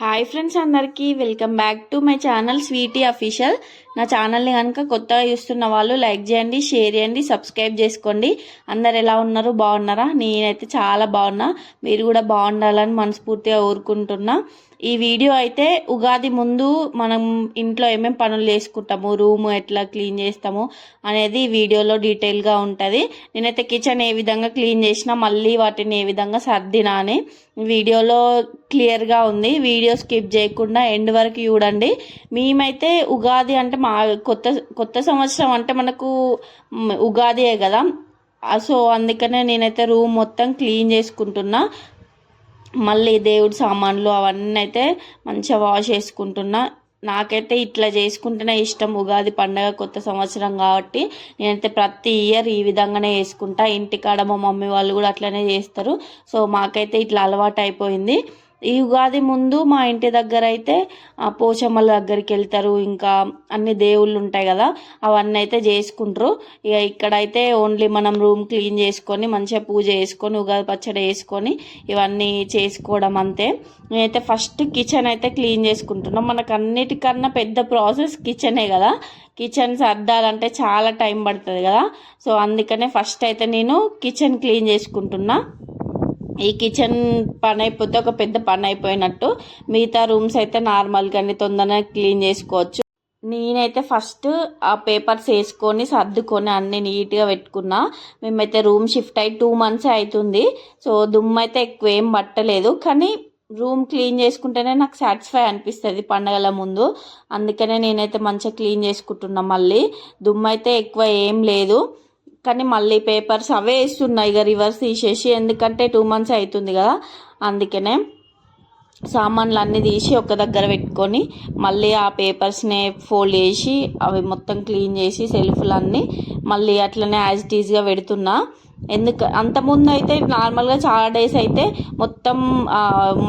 Hi friends అందరికీ welcome back to my channel sweety official నా ఛానల్ని కనుక కొత్తగా చూస్తున్న వాళ్ళు లైక్ చేయండి షేర్ చేయండి సబ్స్క్రైబ్ చేసుకోండి. అందరు ఎలా ఉన్నారు? బాగున్నారా? నేనైతే చాలా బాగున్నా. మీరు కూడా బాగుండాలని మనస్ఫూర్తిగా కోరుకుంటున్నా ఈ వీడియో అయితే ఉగాది ముందు మనం ఇంట్లో ఏమేమి పనులు చేసుకుంటాము రూమ్ ఎట్లా క్లీన్ చేస్తాము అనేది వీడియోలో డీటెయిల్గా ఉంటుంది. నేనైతే కిచెన్ ఏ విధంగా క్లీన్ చేసినా మళ్ళీ వాటిని ఏ విధంగా సర్దినా అని వీడియోలో క్లియర్గా ఉంది. వీడియో స్కిప్ చేయకుండా ఎండ్ వరకు చూడండి. మేమైతే ఉగాది అంటే మా కొత్త కొత్త సంవత్సరం అంటే మనకు ఉగాదియే కదా. సో అందుకనే నేనైతే రూమ్ మొత్తం క్లీన్ చేసుకుంటున్నా. మళ్ళీ దేవుడి సామాన్లు అవన్నీ అయితే మంచిగా వాష్ చేసుకుంటున్నా. నాకైతే ఇట్లా చేసుకుంటేనే ఇష్టం. ఉగాది పండగ కొత్త సంవత్సరం కాబట్టి నేనైతే ప్రతి ఇయర్ ఈ విధంగానే చేసుకుంటా. ఇంటికాడ మా మమ్మీ వాళ్ళు కూడా అట్లనే చేస్తారు. సో మాకైతే ఇట్లా అలవాటు అయిపోయింది. ఈ ఉగాది ముందు మా ఇంటి దగ్గర అయితే ఆ పోచమ్మల దగ్గరికి వెళ్తారు. ఇంకా అన్ని దేవుళ్ళు ఉంటాయి కదా అవన్నీ అయితే చేసుకుంటారు. ఇక ఇక్కడైతే ఓన్లీ మనం రూమ్ క్లీన్ చేసుకొని మంచిగా పూజ చేసుకొని ఉగాది పచ్చడి వేసుకొని ఇవన్నీ చేసుకోవడం అంతే. నేనైతే ఫస్ట్ కిచెన్ అయితే క్లీన్ చేసుకుంటున్నాం. మనకు అన్నిటికన్నా పెద్ద ప్రాసెస్ కిచెనే కదా. కిచెన్ సర్దాలంటే చాలా టైం పడుతుంది కదా. సో అందుకనే ఫస్ట్ అయితే నేను కిచెన్ క్లీన్ చేసుకుంటున్నా. ఈ కిచెన్ పని అయిపోతే ఒక పెద్ద పని అయిపోయినట్టు మిగతా రూమ్స్ అయితే నార్మల్గానే తొందరగా క్లీన్ చేసుకోవచ్చు. నేనైతే ఫస్ట్ ఆ పేపర్స్ వేసుకొని సర్దుకొని అన్ని నీట్గా పెట్టుకున్నా. మేమైతే రూమ్ షిఫ్ట్ అయ్యి టూ మంత్స్ అవుతుంది సో దుమ్ము అయితే ఎక్కువ ఏం పట్టలేదు. కానీ రూమ్ క్లీన్ చేసుకుంటేనే నాకు సాటిస్ఫై అనిపిస్తుంది పండగల ముందు. అందుకనే నేనైతే మంచిగా క్లీన్ చేసుకుంటున్నా మళ్ళీ. దుమ్ము అయితే ఎక్కువ ఏం లేదు. కానీ మళ్ళీ పేపర్స్ అవే వేస్తున్నాయి ఇక రివర్స్ తీసేసి ఎందుకంటే టూ మంత్స్ అవుతుంది కదా అందుకనే. సామాన్లు అన్నీ తీసి ఒక దగ్గర పెట్టుకొని మళ్ళీ ఆ పేపర్స్ని ఫోల్డ్ చేసి అవి మొత్తం క్లీన్ చేసి సెల్ఫ్లన్నీ మళ్ళీ అట్లనే యాజ్ ఇట్ ఈజ్గా పెడుతున్నా. ఎందుకు అంతకుముందు అయితే నార్మల్గా చాలా డేస్ అయితే మొత్తం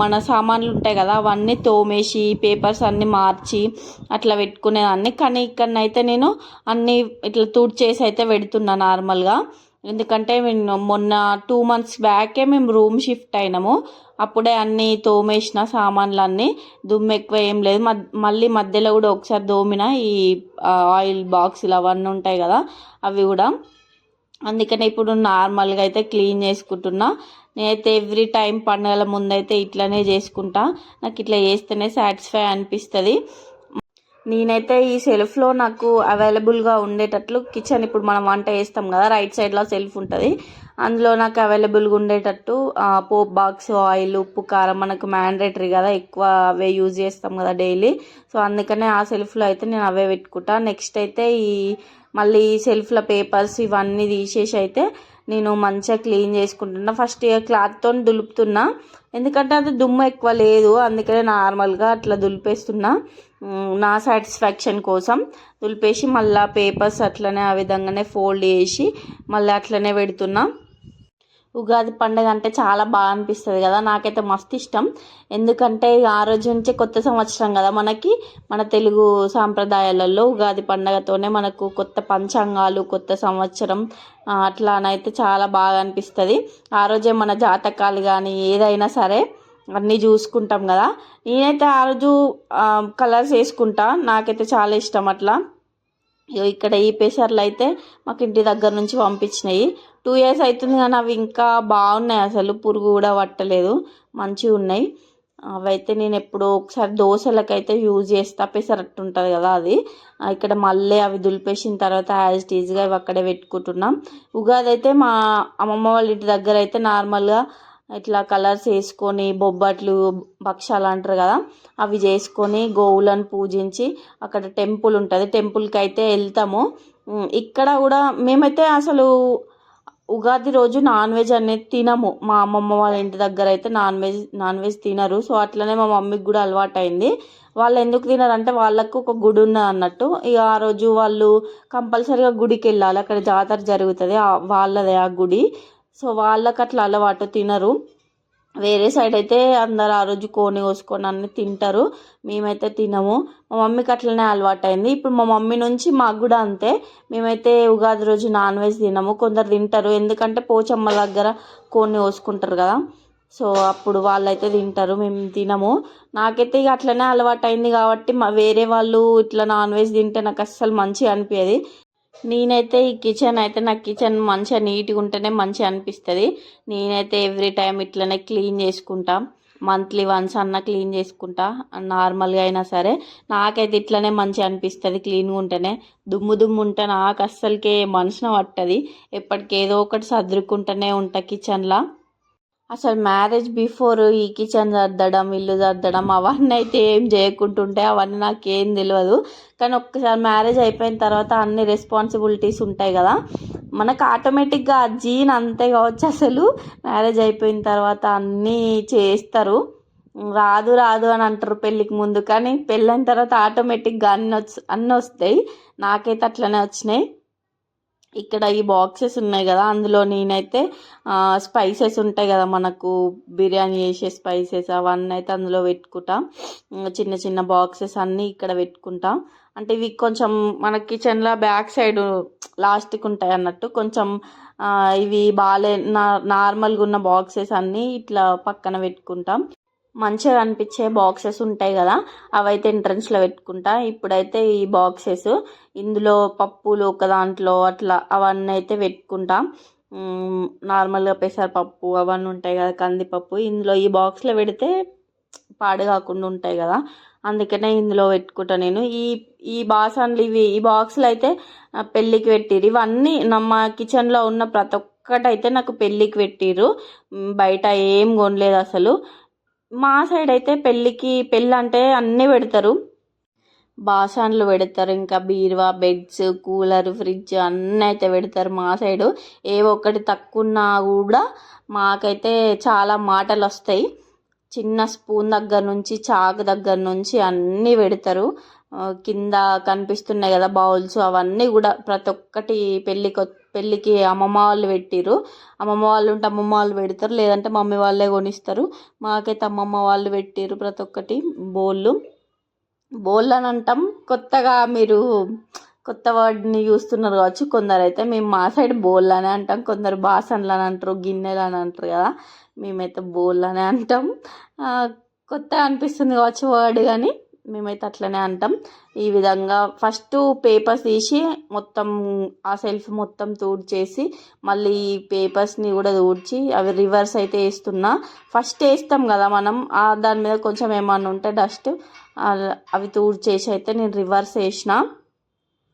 మన సామాన్లు ఉంటాయి కదా అవన్నీ తోమేసి పేపర్స్ అన్నీ మార్చి అట్లా పెట్టుకునేదాన్ని. కానీ ఇక్కడనైతే నేను అన్నీ ఇట్లా తుడిచేసి అయితే పెడుతున్నా నార్మల్గా. ఎందుకంటే నేను మొన్న టూ మంత్స్ బ్యాకే మేము రూమ్ షిఫ్ట్ అయినాము. అప్పుడే అన్నీ తోమేసిన సామాన్లు అన్నీ దుమ్ము ఎక్కువ ఏం లేదు. మళ్ళీ మధ్యలో కూడా ఒకసారి దోమిన ఈ ఆయిల్ బాక్సులు అవన్నీ ఉంటాయి కదా అవి కూడా. అందుకనే ఇప్పుడు నార్మల్గా అయితే క్లీన్ చేసుకుంటున్నా. నేనైతే ఎవ్రీ టైం పండుగల ముందైతే ఇట్లనే చేసుకుంటా. నాకు ఇట్లా చేస్తేనే సాటిస్ఫై అనిపిస్తుంది. నేనైతే ఈ సెల్ఫ్లో నాకు అవైలబుల్గా ఉండేటట్లు కిచెన్ ఇప్పుడు మనం వంట చేస్తాం కదా రైట్ సైడ్లో సెల్ఫ్ ఉంటుంది. అందులో నాకు అవైలబుల్గా ఉండేటట్టు పోప్ బాక్స్ ఆయిల్ ఉప్పు కారం మనకు మ్యాండేటరీ కదా ఎక్కువ అవే యూజ్ చేస్తాం కదా డైలీ. సో అందుకనే ఆ సెల్ఫ్లో అయితే నేను అవే పెట్టుకుంటా. నెక్స్ట్ అయితే ఈ మళ్ళీ ఈ సెల్ఫ్ల పేపర్స్ ఇవన్నీ తీసేసి అయితే నేను మంచిగా క్లీన్ చేసుకుంటున్నా. ఫస్ట్ ఇక క్లాత్తో దులుపుతున్నా. ఎందుకంటే అది దుమ్ము ఎక్కువ లేదు అందుకనే నార్మల్గా అట్లా దులిపేస్తున్నా. నా సాటిస్ఫాక్షన్ కోసం దులిపేసి మళ్ళీ పేపర్స్ అట్లనే ఆ విధంగానే ఫోల్డ్ చేసి మళ్ళీ అట్లనే పెడుతున్నా. ఉగాది పండుగ అంటే చాలా బాగా అనిపిస్తుంది కదా. నాకైతే మస్తు ఇష్టం. ఎందుకంటే ఆ రోజు నుంచే కొత్త సంవత్సరం కదా మనకి. మన తెలుగు సాంప్రదాయాలలో ఉగాది పండగతోనే మనకు కొత్త పంచాంగాలు కొత్త సంవత్సరం ఆ, అట్లానైతే చాలా బాగా అనిపిస్తుంది. ఆ రోజే మన జాతకాలు కానీ ఏదైనా సరే అన్నీ చూసుకుంటాం కదా. నేనైతే ఆ రోజు కలర్స్ వేసుకుంటా. నాకైతే చాలా ఇష్టం అట్లా. ఇగో ఇక్కడ ఈ పేసర్లు అయితే మాకు ఇంటి దగ్గర నుంచి పంపించినాయి. టూ ఇయర్స్ అవుతుంది కానీ అవి ఇంకా బాగున్నాయి. అసలు పురుగు కూడా పట్టలేదు. మంచిగా ఉన్నాయి. అవైతే నేను ఎప్పుడో ఒకసారి దోశలకైతే యూజ్ చేస్తా. పెసరట్టు ఉంటుంది కదా అది. ఇక్కడ మళ్ళీ అవి దులిపేసిన తర్వాత యాజ్ ఇట్ ఈజ్గా ఇవి అక్కడే పెట్టుకుంటున్నాం. ఉగాది అయితే మా అమ్మమ్మ వాళ్ళ ఇంటి దగ్గర అయితే నార్మల్గా ఇట్లా కలర్స్ వేసుకొని బొబ్బట్లు భక్షాలు అంటారు కదా అవి చేసుకొని గోవులను పూజించి అక్కడ టెంపుల్ ఉంటుంది. టెంపుల్కి అయితే వెళ్తాము ఇక్కడ కూడా మేమైతే అసలు ఉగాది రోజు నాన్ వెజ్ అనేది తినము. మా అమ్మమ్మ వాళ్ళ ఇంటి దగ్గర అయితే నాన్ వెజ్ నాన్ వెజ్ తినరు. సో అట్లనే మా మమ్మీకి కూడా అలవాటు అయింది వాళ్ళు ఎందుకు తినరు అంటే వాళ్ళకు ఒక గుడి ఉన్నది అన్నట్టు. ఇక ఆ రోజు వాళ్ళు కంపల్సరీగా గుడికి వెళ్ళాలి. అక్కడ జాతర జరుగుతుంది. వాళ్ళదే ఆ గుడి. సో వాళ్ళకి అట్లా అలవాటు తినరు. వేరే సైడ్ అయితే అందరు ఆ రోజు కోని కోసుకొని అన్ని తింటారు. మేమైతే తినము. మా మమ్మీకి అట్లనే అలవాటు అయింది ఇప్పుడు మా మమ్మీ నుంచి మాకు కూడా అంతే. మేమైతే ఉగాది రోజు నాన్ వెజ్ తినము. కొందరు తింటారు. ఎందుకంటే పోచమ్మ దగ్గర కోని కోసుకుంటారు కదా. సో అప్పుడు వాళ్ళైతే తింటారు. మేము తినము. నాకైతే ఇక అట్లనే అలవాటు అయింది కాబట్టి మా వేరే వాళ్ళు ఇట్లా నాన్ వెజ్ తింటే నాకు అస్సలు మంచిగా అనిపించేది నేనైతే ఈ కిచెన్ అయితే నాకు కిచెన్ మంచిగా నీట్గా ఉంటేనే మంచిగా అనిపిస్తుంది. నేనైతే ఎవ్రీ టైం ఇట్లనే క్లీన్ చేసుకుంటా. మంత్లీ వన్స్ అన్న క్లీన్ చేసుకుంటా. నార్మల్గా అయినా సరే నాకైతే ఇట్లనే మంచిగా అనిపిస్తుంది క్లీన్గా ఉంటేనే. దుమ్ము దుమ్ము ఉంటే నాకు అస్సలకే మనసున పట్టది. ఎప్పటికి ఏదో ఒకటి సర్దుకుంటూనే ఉంటా కిచెన్లో. అసలు మ్యారేజ్ బిఫోర్ ఈ కిచెన్ సర్దడం ఇల్లు సర్దడం అవన్నీ అయితే ఏం చేయకుంటుంటే అవన్నీ నాకేం తెలియదు కానీ ఒక్కసారి మ్యారేజ్ అయిపోయిన తర్వాత అన్ని రెస్పాన్సిబిలిటీస్ ఉంటాయి కదా. మనకు ఆటోమేటిక్గా ఆ జీన్ అంతే కావచ్చు అసలు. మ్యారేజ్ అయిపోయిన తర్వాత అన్నీ చేస్తారు. రాదు రాదు అని అంటారు పెళ్ళికి ముందు. కానీ పెళ్ళైన తర్వాత ఆటోమేటిక్గా అన్ని వచ్చి అన్నీ వస్తాయి. నాకైతే అట్లనే వచ్చినాయి. ఇక్కడ ఈ బాక్సెస్ ఉన్నాయి కదా అందులో నేనైతే స్పైసెస్ ఉంటాయి కదా మనకు బిర్యానీ చేసే స్పైసెస్ అవన్నీ అయితే అందులో పెట్టుకుంటా. చిన్న చిన్న బాక్సెస్ అన్నీ ఇక్కడ పెట్టుకుంటా. అంటే ఇవి కొంచెం మన కిచెన్లో బ్యాక్ సైడ్ లాస్ట్కి ఉంటాయి అన్నట్టు కొంచెం ఇవి బాగాలే నార్మల్గా ఉన్న బాక్సెస్ అన్నీ ఇట్లా పక్కన పెట్టుకుంటాం. మంచిగా అనిపించే బాక్సెస్ ఉంటాయి కదా అవైతే ఎంట్రన్స్లో పెట్టుకుంటా. ఇప్పుడైతే ఈ బాక్సెస్ ఇందులో పప్పులు ఒక దాంట్లో అట్లా అవన్నీ అయితే పెట్టుకుంటా. నార్మల్గా పెసరపప్పు అవన్నీ ఉంటాయి కదా కందిపప్పు. ఇందులో ఈ బాక్స్లో పెడితే పాడు కాకుండా ఉంటాయి కదా అందుకనే ఇందులో పెట్టుకుంటా నేను. ఈ ఈ బాసన్లు ఇవి ఈ బాక్సులు అయితే పెళ్ళికి పెట్టిరు ఇవన్నీ నమ్మ కిచెన్లో ఉన్న ప్రతి ఒక్కటైతే నాకు పెళ్ళికి పెట్టిరు బయట ఏం కొనలేదు అసలు. మా సైడ్ అయితే పెళ్ళికి పెళ్ళి అంటే అన్నీ పెడతారు. బాసాన్లు పెడతారు ఇంకా బీరువా బెడ్స్ కూలర్ ఫ్రిడ్జ్ అన్నీ అయితే పెడతారు మా సైడు. ఏ ఒక్కటి తక్కువన్నా కూడా మాకైతే చాలా మాటలు వస్తాయి. చిన్న స్పూన్ దగ్గర నుంచి చాకు దగ్గర నుంచి అన్నీ పెడతారు. కింద కనిపిస్తున్నాయి కదా బౌల్స్ అవన్నీ కూడా ప్రతి ఒక్కటి పెళ్ళికి పెళ్ళికి అమ్మమ్మ వాళ్ళు పెట్టిరు అమ్మమ్మ వాళ్ళు ఉంటే అమ్మమ్మ వాళ్ళు పెడతారు లేదంటే మమ్మీ వాళ్ళే కొనిస్తారు. మాకైతే అమ్మమ్మ వాళ్ళు పెట్టిరు ప్రతి ఒక్కటి బోళ్ళు. బోళ్ళు అని అంటాం కొత్తగా మీరు కొత్త వర్డ్ని చూస్తున్నారు కావచ్చు కొందరు అయితే మేము మా సైడ్ బోల్ అనే అంటాం కొందరు బాసన్లు అని అంటారు గిన్నెలు అని అంటారు కదా మేమైతే బోల్ అనే అంటాం. కొత్తగా అనిపిస్తుంది కావచ్చు వర్డ్ కానీ. మేమైతే అట్లనే అంటాం. ఈ విధంగా ఫస్ట్ పేపర్స్ తీసి మొత్తం ఆ సెల్ఫ్ మొత్తం తూడ్చేసి మళ్ళీ ఈ పేపర్స్ని కూడా తూడ్చి అవి రివర్స్ అయితే వేస్తున్నా ఫస్ట్ వేస్తాం కదా మనం దాని మీద కొంచెం ఏమన్నా ఉంటే డస్ట్ అవి తూడ్చేసి అయితే నేను రివర్స్ వేసిన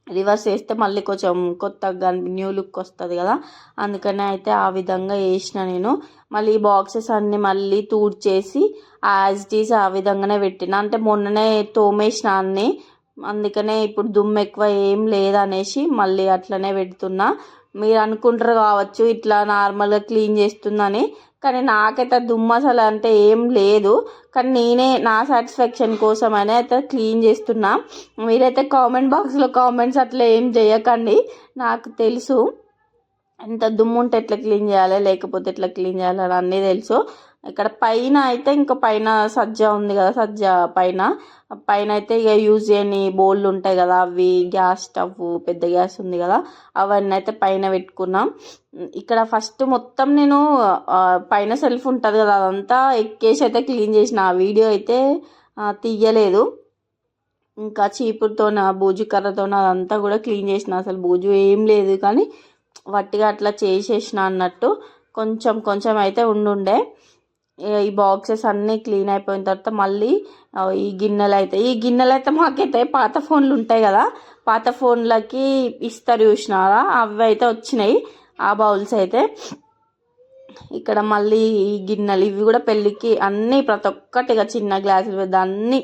రివర్స్ వేస్తే మళ్ళీ కొంచెం కొత్తగా న్యూ లుక్ వస్తుంది కదా. అందుకనే అయితే ఆ విధంగా వేసిన నేను. మళ్ళీ ఈ బాక్సెస్ అన్నీ మళ్ళీ తూడ్చేసి యాజ్ ఇట్ ఆ విధంగానే పెట్టిన. అంటే మొన్ననే తోమేసిన అన్ని. అందుకనే ఇప్పుడు దుమ్ము ఎక్కువ ఏం లేదనేసి మళ్ళీ అట్లనే పెడుతున్నా. మీరు అనుకుంటారు కావచ్చు ఇట్లా నార్మల్గా క్లీన్ చేస్తుందని. కానీ నాకైతే దుమ్ము అసలు అంటే ఏం లేదు. కానీ నేనే నా సాటిస్ఫాక్షన్ కోసం అని అయితే క్లీన్ చేస్తున్నా. మీరైతే కామెంట్ బాక్స్లో కామెంట్స్ అట్లా ఏం చేయకండి. నాకు తెలుసు. ఎంత దుమ్ము ఉంటే ఎట్లా క్లీన్ చేయాలి లేకపోతే ఎట్లా క్లీన్ చేయాలి అని అన్నీ తెలుసు. ఇక్కడ పైన అయితే ఇంకా పైన సజ్జ ఉంది కదా సజ్జ పైన. పైన అయితే ఇక యూజ్ చేయని బోళ్ళు ఉంటాయి కదా అవి గ్యాస్ స్టవ్ పెద్ద గ్యాస్ ఉంది కదా అవన్నీ అయితే పైన పెట్టుకున్నాం. ఇక్కడ ఫస్ట్ మొత్తం నేను పైన సెల్ఫ్ ఉంటుంది కదా అదంతా ఎక్కేసి అయితే క్లీన్ చేసిన. ఆ వీడియో అయితే తీయలేదు. ఇంకా చీపురుతోన బూజు కర్రతోన అదంతా కూడా క్లీన్ చేసిన. అసలు బూజు ఏం లేదు కానీ వట్టిగా అట్లా చేసేసిన అన్నట్టు. కొంచెం కొంచెం అయితే ఉండుండే. ఈ బాక్సెస్ అన్నీ క్లీన్ అయిపోయిన తర్వాత మళ్ళీ ఈ గిన్నెలు అయితే ఈ గిన్నెలు అయితే మాకైతే పాత ఫోన్లు ఉంటాయి కదా పాత ఫోన్లకి ఇస్తారు చూసినారా? అవి అయితే వచ్చినాయి ఆ బౌల్స్ అయితే. ఇక్కడ మళ్ళీ ఈ గిన్నెలు ఇవి కూడా పెళ్ళికి అన్నీ ప్రతి ఒక్కటిగా చిన్న గ్లాసులు పెద్ద అన్నీ.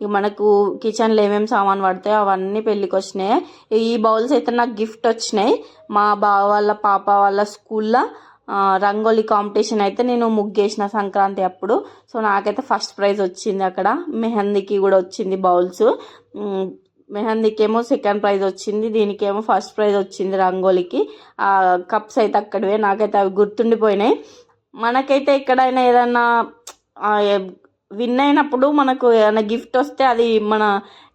ఇక మనకు కిచెన్లో ఏమేమి సామాన్ పడతాయో అవన్నీ పెళ్ళికి వచ్చినాయి. ఈ బౌల్స్ అయితే నాకు గిఫ్ట్ వచ్చినాయి. మా బావ వాళ్ళ పాప వాళ్ళ స్కూల్లో రంగోలీ కాంపిటీషన్ అయితే నేను ముగ్గేసిన సంక్రాంతి అప్పుడు. సో నాకైతే ఫస్ట్ ప్రైజ్ వచ్చింది అక్కడ. మెహందీకి కూడా వచ్చింది బౌల్స్. మెహందీకి ఏమో సెకండ్ ప్రైజ్ వచ్చింది దీనికేమో ఫస్ట్ ప్రైజ్ వచ్చింది రంగోలీకి. ఆ కప్స్ అయితే అక్కడవే. నాకైతే అవి గుర్తుండిపోయినాయి. మనకైతే ఎక్కడైనా ఏదన్నా విన్ అయినప్పుడు మనకు ఏదైనా గిఫ్ట్ వస్తే అది మన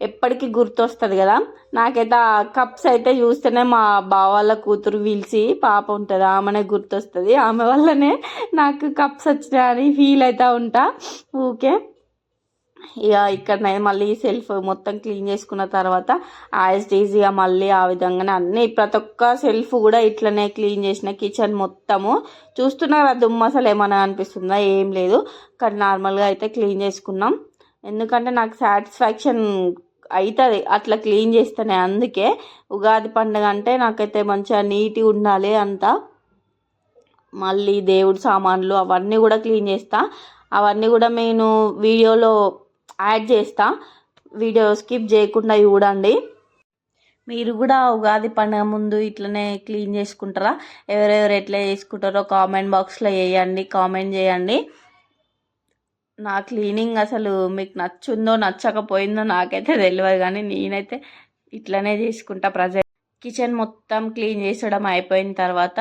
ఎప్పటికీ గుర్తొస్తుంది కదా. నాకైతే ఆ కప్స్ అయితే చూస్తేనే మా బావ వాళ్ళ కూతురు పిలిచి పాప ఉంటుంది ఆమెనే గుర్తొస్తుంది. ఆమె వల్లనే నాకు కప్స్ వచ్చినాయని ఫీల్ అవుతూ ఉంటా. ఊకే. ఇక ఇక్కడ మళ్ళీ సెల్ఫ్ మొత్తం క్లీన్ చేసుకున్న తర్వాత యాజ్ ఈజీగా మళ్ళీ ఆ విధంగానే అన్ని ప్రతి ఒక్క సెల్ఫ్ కూడా ఇట్లనే క్లీన్ చేసిన కిచెన్ మొత్తము. చూస్తున్నారా దుమ్ము అసలు ఏమైనా అనిపిస్తుందా? ఏం లేదు. కానీ నార్మల్గా అయితే క్లీన్ చేసుకున్నాం. ఎందుకంటే నాకు సాటిస్ఫాక్షన్ అవుతుంది అట్లా క్లీన్ చేస్తానే అందుకే ఉగాది పండుగ అంటే నాకైతే మంచిగా నీట్గా ఉండాలి అంతా. మళ్ళీ దేవుడి సామాన్లు అవన్నీ కూడా క్లీన్ చేస్తా. అవన్నీ కూడా నేను వీడియోలో యాడ్ చేస్తా. వీడియో స్కిప్ చేయకుండా చూడండి. మీరు కూడా ఉగాది పండుగ ముందు ఇట్లనే క్లీన్ చేసుకుంటారా? ఎవరెవరు ఎట్లా చేసుకుంటారో కామెంట్ బాక్స్లో వేయండి కామెంట్ చేయండి. నా క్లీనింగ్ అసలు మీకు నచ్చుందో నచ్చకపోయిందో నాకైతే తెలియదు కానీ నేనైతే ఇట్లనే చేసుకుంటా ప్రజెంట్ కిచెన్ మొత్తం క్లీన్ చేసడం అయిపోయిన తర్వాత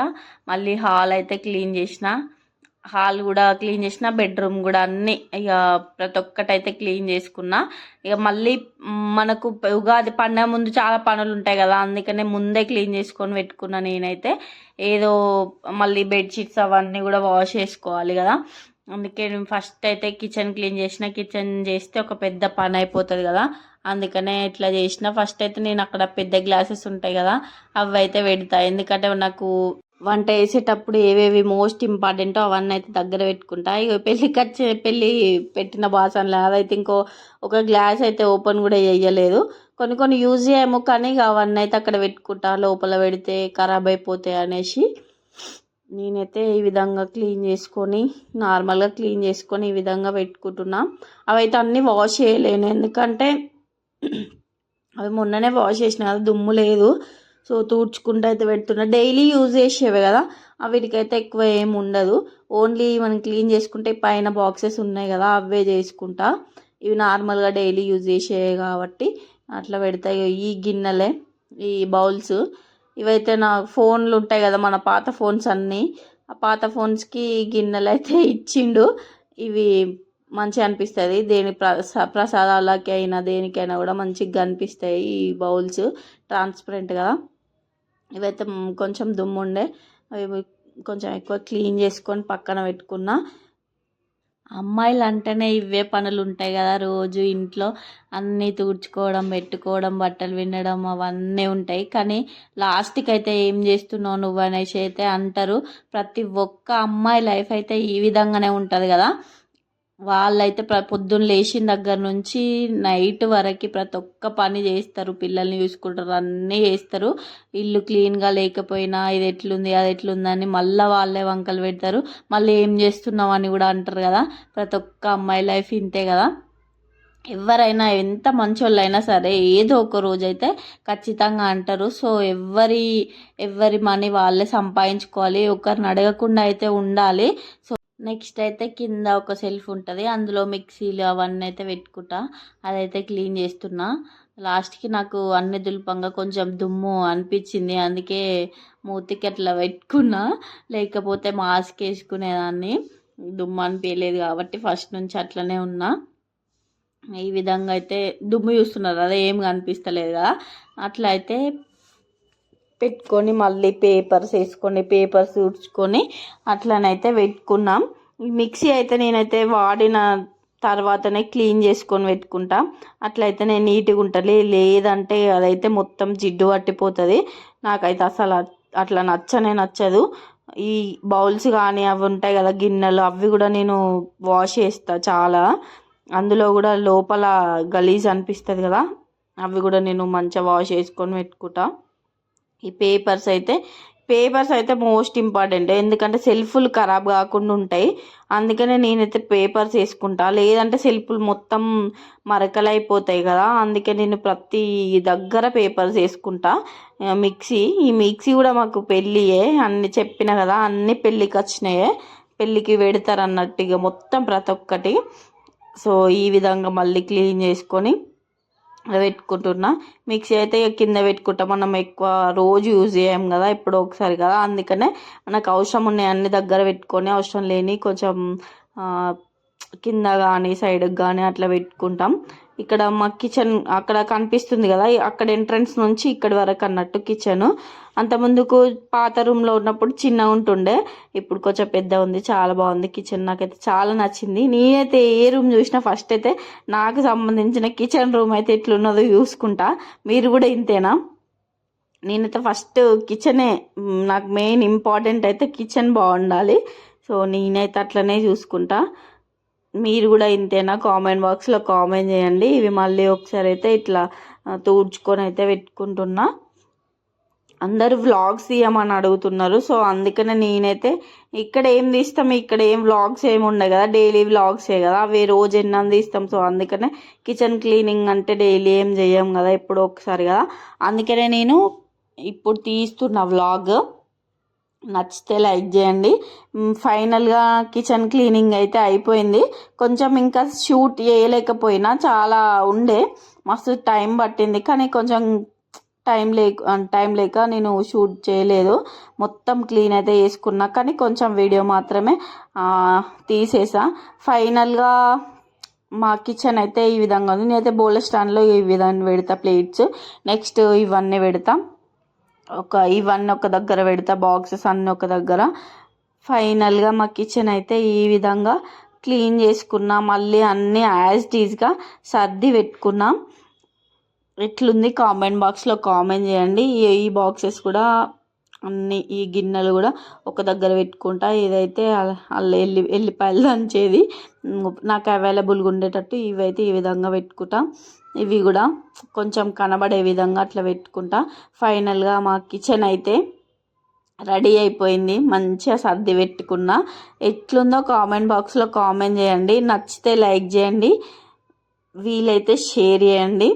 మళ్ళీ హాల్ అయితే క్లీన్ చేసిన. హాల్ కూడా క్లీన్ చేసిన బెడ్రూమ్ కూడా అన్నీ ఇక ప్రతి ఒక్కటి అయితే క్లీన్ చేసుకున్నా. ఇక మళ్ళీ మనకు ఉగాది పండగ ముందు చాలా పనులు ఉంటాయి కదా అందుకనే ముందే క్లీన్ చేసుకొని పెట్టుకున్నా నేనైతే. ఏదో మళ్ళీ బెడ్షీట్స్ అవన్నీ కూడా వాష్ చేసుకోవాలి కదా. అందుకే నేను ఫస్ట్ అయితే కిచెన్ క్లీన్ చేసిన. కిచెన్ చేస్తే ఒక పెద్ద పని అయిపోతుంది కదా. అందుకనే ఇట్లా చేసిన. ఫస్ట్ అయితే నేను అక్కడ పెద్ద గ్లాసెస్ ఉంటాయి కదా అవి అయితే పెడతా. ఎందుకంటే నాకు వంట వేసేటప్పుడు ఏవేవి మోస్ట్ ఇంపార్టెంటో అవన్నీ అయితే దగ్గర పెట్టుకుంటా. ఇక పెళ్ళికి ఖర్చు పెళ్ళి పెట్టిన బాసనలు అదైతే ఇంకో ఒక గ్లాస్ అయితే ఓపెన్ కూడా చేయలేదు. కొన్ని కొన్ని యూజ్ చేయము కానీ ఇక అవన్నీ అయితే అక్కడ పెట్టుకుంటా. లోపల పెడితే ఖరాబ్ అయిపోతాయి అనేసి. నేనైతే ఈ విధంగా క్లీన్ చేసుకొని నార్మల్గా క్లీన్ చేసుకొని ఈ విధంగా పెట్టుకుంటున్నా. అవైతే అన్నీ వాష్ చేయలేను. ఎందుకంటే అవి మొన్ననే వాష్ చేసిన కదా దుమ్ము లేదు. సో తూడ్చుకుంటూ అయితే పెడుతున్నా. డైలీ యూజ్ చేసేవే కదా వీటికైతే ఎక్కువ ఏమి ఉండదు. ఓన్లీ మనం క్లీన్ చేసుకుంటే పైన బాక్సెస్ ఉన్నాయి కదా అవే చేసుకుంటా. ఇవి నార్మల్గా డైలీ యూజ్ చేసేవి కాబట్టి అట్లా పెడతాయి ఈ గిన్నెలే ఈ బౌల్స్. ఇవైతే నా ఫోన్లు ఉంటాయి కదా మన పాత ఫోన్స్ అన్నీ. ఆ పాత ఫోన్స్కి గిన్నెలు అయితే ఇచ్చిండు. ఇవి మంచిగా అనిపిస్తుంది. దేని ప్రసా ప్రసాదాలకి అయినా దేనికైనా కూడా మంచిగా కనిపిస్తాయి ఈ బౌల్స్. ట్రాన్స్పరెంట్ కదా. ఇవైతే కొంచెం దుమ్ముండే. అవి కొంచెం ఎక్కువ క్లీన్ చేసుకొని పక్కన పెట్టుకున్నా. అమ్మాయిలు అంటేనే ఇవే పనులు ఉంటాయి కదా రోజు ఇంట్లో. అన్నీ తుడుచుకోవడం పెట్టుకోవడం బట్టలు వినడం అవన్నీ ఉంటాయి. కానీ లాస్ట్కి అయితే ఏం చేస్తున్నావు నువ్వు అనేసి అయితే అంటారు. ప్రతి ఒక్క అమ్మాయి లైఫ్ అయితే ఈ విధంగానే ఉంటుంది కదా. వాళ్ళైతే ప్ర పొద్దున్న లేచిన దగ్గర నుంచి నైట్ వరకు ప్రతి ఒక్క పని చేస్తారు. పిల్లల్ని చూసుకుంటారు అన్నీ చేస్తారు. ఇల్లు క్లీన్గా లేకపోయినా ఇది ఎట్లుంది అది ఎట్లుంది అని మళ్ళీ వాళ్ళే వంకలు పెడతారు. మళ్ళీ ఏం చేస్తున్నాం అని కూడా అంటారు కదా ప్రతి ఒక్క అమ్మాయి లైఫ్ ఇంతే కదా. ఎవరైనా ఎంత మంచోళ్ళైనా సరే ఏదో ఒక రోజు అయితే ఖచ్చితంగా అంటారు. సో ఎవరి ఎవరి మనీ వాళ్ళే సంపాదించుకోవాలి. ఒకరిని అడగకుండా అయితే ఉండాలి. సో నెక్స్ట్ అయితే కింద ఒక సెల్ఫ్ ఉంటుంది. అందులో మిక్సీలు అవన్నీ అయితే పెట్టుకుంటా. అదైతే క్లీన్ చేస్తున్నా. లాస్ట్కి నాకు అన్ని దులపంగా కొంచెం దుమ్ము అనిపించింది. అందుకే మూతికి అట్లా పెట్టుకున్నా. లేకపోతే మాస్క్ వేసుకునేదాన్ని. దుమ్ము అనిపించలేదు కాబట్టి ఫస్ట్ నుంచి అట్లనే ఉన్నా. ఈ విధంగా అయితే దుమ్ము చూస్తున్నారు అదే ఏం కనిపిస్తలేదు కదా. అట్లా అయితే పెట్టుకొని మళ్ళీ పేపర్స్ వేసుకొని పేపర్స్ ఊడ్చుకొని అట్లనైతే పెట్టుకున్నాం. మిక్సీ అయితే నేనైతే వాడిన తర్వాతనే క్లీన్ చేసుకొని పెట్టుకుంటా. అట్లయితే నేను నీట్గా ఉంటుంది లేదంటే అదైతే మొత్తం జిడ్డు పట్టిపోతుంది. నాకైతే అసలు అట్లా నచ్చనే నచ్చదు. ఈ బౌల్స్ కానీ అవి ఉంటాయి కదా గిన్నెలు అవి కూడా నేను వాష్ చేస్తా చాలా. అందులో కూడా లోపల గలీజ్ అనిపిస్తుంది కదా అవి కూడా నేను మంచిగా వాష్ చేసుకొని పెట్టుకుంటా. ఈ పేపర్స్ అయితే పేపర్స్ అయితే మోస్ట్ ఇంపార్టెంట్. ఎందుకంటే సెల్ఫ్లు ఖరాబ్ కాకుండా ఉంటాయి. అందుకనే నేనైతే పేపర్స్ వేసుకుంటా. లేదంటే సెల్ఫ్లు మొత్తం మరకలైపోతాయి కదా. అందుకే నేను ప్రతి దగ్గర పేపర్స్ వేసుకుంటా. మిక్సీ. ఈ మిక్సీ కూడా మాకు పెళ్ళియే. అన్ని చెప్పిన కదా అన్ని పెళ్ళికి వచ్చినాయే. పెళ్ళికి పెడతారు అన్నట్టుగా మొత్తం ప్రతి ఒక్కటి. సో ఈ విధంగా మళ్ళీ క్లీన్ చేసుకొని పెట్టుకుంటున్నా. మిక్సీ అయితే కింద పెట్టుకుంటాం. మనం ఎక్కువ రోజు యూజ్ చేయం కదా ఎప్పుడో ఒకసారి కదా. అందుకనే మనకు అవసరం ఉన్నాయి అన్ని దగ్గర పెట్టుకొని అవసరం లేని కొంచెం కింద కానీ సైడ్కి కానీ అట్లా పెట్టుకుంటాం. ఇక్కడ మా కిచెన్ అక్కడ కనిపిస్తుంది కదా అక్కడ ఎంట్రన్స్ నుంచి ఇక్కడి వరకు అన్నట్టు కిచెన్. అంత ముందుకు పాత రూమ్లో ఉన్నప్పుడు చిన్నగా ఉంటుండే ఇప్పుడు కొంచెం పెద్ద ఉంది చాలా బాగుంది కిచెన్ నాకైతే చాలా నచ్చింది. నేనైతే ఏ రూమ్ చూసినా ఫస్ట్ అయితే నాకు సంబంధించిన కిచెన్ రూమ్ అయితే ఎట్లున్నదో చూసుకుంటా. మీరు కూడా ఇంతేనా? నేనైతే ఫస్ట్ కిచెనే నాకు మెయిన్ ఇంపార్టెంట్ అయితే కిచెన్ బాగుండాలి. సో నేనైతే అట్లనే చూసుకుంటా. మీరు కూడా ఇంతేనా? కామెంట్ బాక్స్లో కామెంట్ చేయండి. ఇవి మళ్ళీ ఒకసారి అయితే ఇట్లా తూడ్చుకొని అయితే పెట్టుకుంటున్నా. అందరూ వ్లాగ్స్ తీయమని అడుగుతున్నారు. సో అందుకనే నేనైతే ఇక్కడ ఏం తీస్తాం ఇక్కడ ఏం వ్లాగ్స్ ఏమి ఉండవు కదా. డైలీ వ్లాగ్సే కదా. అవి రోజు ఎన్నని తీస్తాం. సో అందుకనే కిచెన్ క్లీనింగ్ అంటే డైలీ ఏం చేయం కదా ఎప్పుడో ఒకసారి కదా. అందుకనే నేను ఇప్పుడు తీస్తున్న వ్లాగ్. నచ్చితే లైక్ చేయండి. ఫైనల్గా కిచెన్ క్లీనింగ్ అయితే అయిపోయింది. కొంచెం ఇంకా షూట్ చేయలేకపోయినా చాలా ఉండే. మస్తు టైం పట్టింది. కానీ కొంచెం టైం లేక టైం లేక నేను షూట్ చేయలేదు. మొత్తం క్లీన్ అయితే చేసుకున్నా. కానీ కొంచెం వీడియో మాత్రమే తీసేసా. ఫైనల్గా మా కిచెన్ అయితే ఈ విధంగా ఉంది. నేనైతే బౌల్ స్టాండ్లో ఈ విధంగా పెడతా ప్లేట్స్. నెక్స్ట్ ఇవన్నీ పెడతా. ఒక ఇవన్నీ ఒక దగ్గర పెడతా బాక్సెస్ అన్నీ ఒక దగ్గర. ఫైనల్గా మా కిచెన్ అయితే ఈ విధంగా క్లీన్ చేసుకున్నా మళ్ళీ అన్నీ యాజ్ టీజ్గా సర్ది పెట్టుకున్నాం. ఎట్లుంది కామెంట్ బాక్స్లో కామెంట్ చేయండి. ఈ బాక్సెస్ కూడా అన్ని ఈ గిన్నెలు కూడా ఒక దగ్గర పెట్టుకుంటా. ఇదైతే అల్ల ఎల్లి ఎల్లిపాయలు దంచేది నాకు అవైలబుల్గా ఉండేటట్టు ఇవైతే ఈ విధంగా పెట్టుకుంటా. ఇవి కూడా కొంచెం కనబడే విధంగా అట్లా పెట్టుకుంటా. ఫైనల్గా మా కిచెన్ అయితే రెడీ అయిపోయింది. మంచిగా సర్ది పెట్టుకున్నా. ఎట్లుందో కామెంట్ బాక్స్లో కామెంట్ చేయండి. నచ్చితే లైక్ చేయండి. వీలైతే షేర్ చేయండి.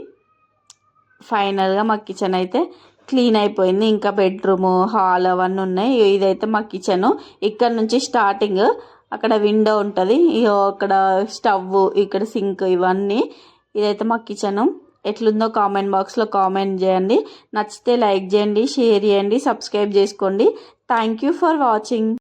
ఫైనల్గా మా కిచెన్ అయితే క్లీన్ అయిపోయింది. ఇంకా బెడ్రూమ్ హాల్ అవన్నీ ఉన్నాయి. ఇదైతే మా కిచెన్ ఇక్కడ నుంచి స్టార్టింగ్ అక్కడ విండో ఉంటుంది. ఇగో అక్కడ స్టవ్ ఇక్కడ సింక్ ఇవన్నీ. ఇదైతే మా కిచెను. ఎట్లుందో కామెంట్ బాక్స్లో కామెంట్ చేయండి. నచ్చితే లైక్ చేయండి షేర్ చేయండి సబ్స్క్రైబ్ చేసుకోండి. Thank you for watching.